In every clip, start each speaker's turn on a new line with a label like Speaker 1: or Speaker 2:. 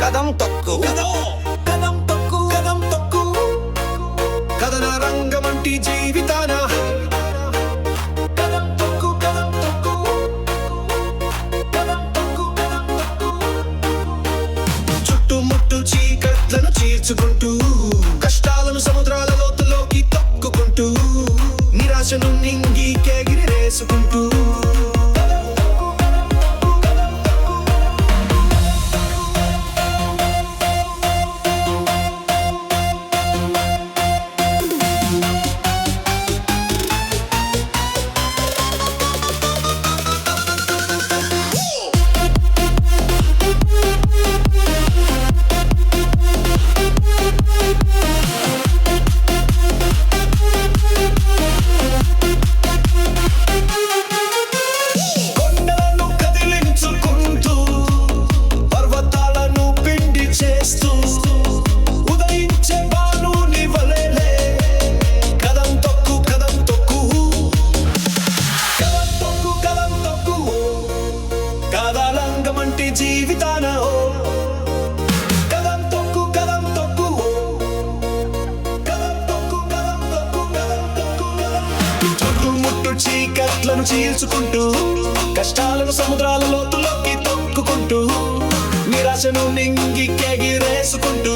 Speaker 1: కదం తొక్కు కథన రంగమంటి చీర్చుకుంటూ కష్టాలను సముద్రాల లోతులోకి తొక్కుకుంటూ నిరాశను నింగి కేగిరి చేసుకుంటూ చీకట్లను చీల్చుకుంటూ కష్టాలను సముద్రాల లోతులోకి తొక్కుకుంటూ నిరాశను నింగి కెగిరేసుకుంటూ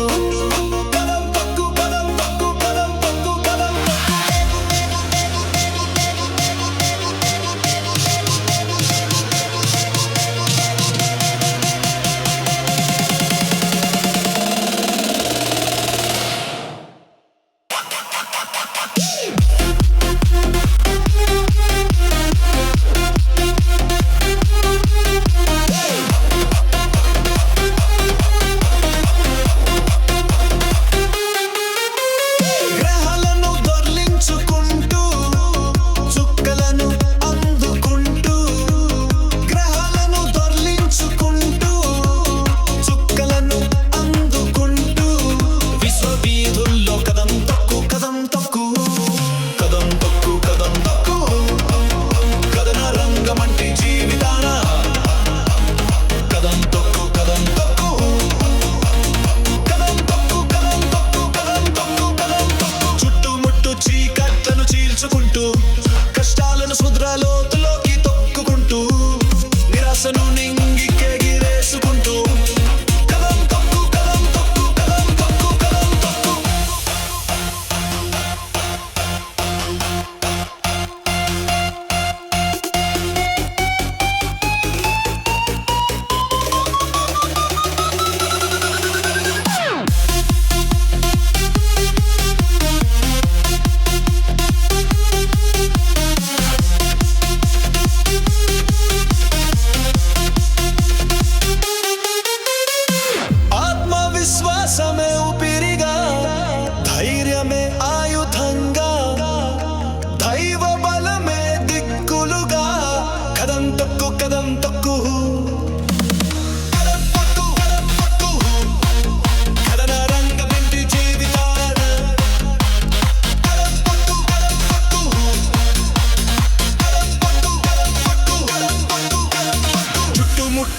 Speaker 1: contra los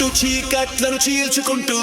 Speaker 1: చీకట్లను చీల్చుకుంటూ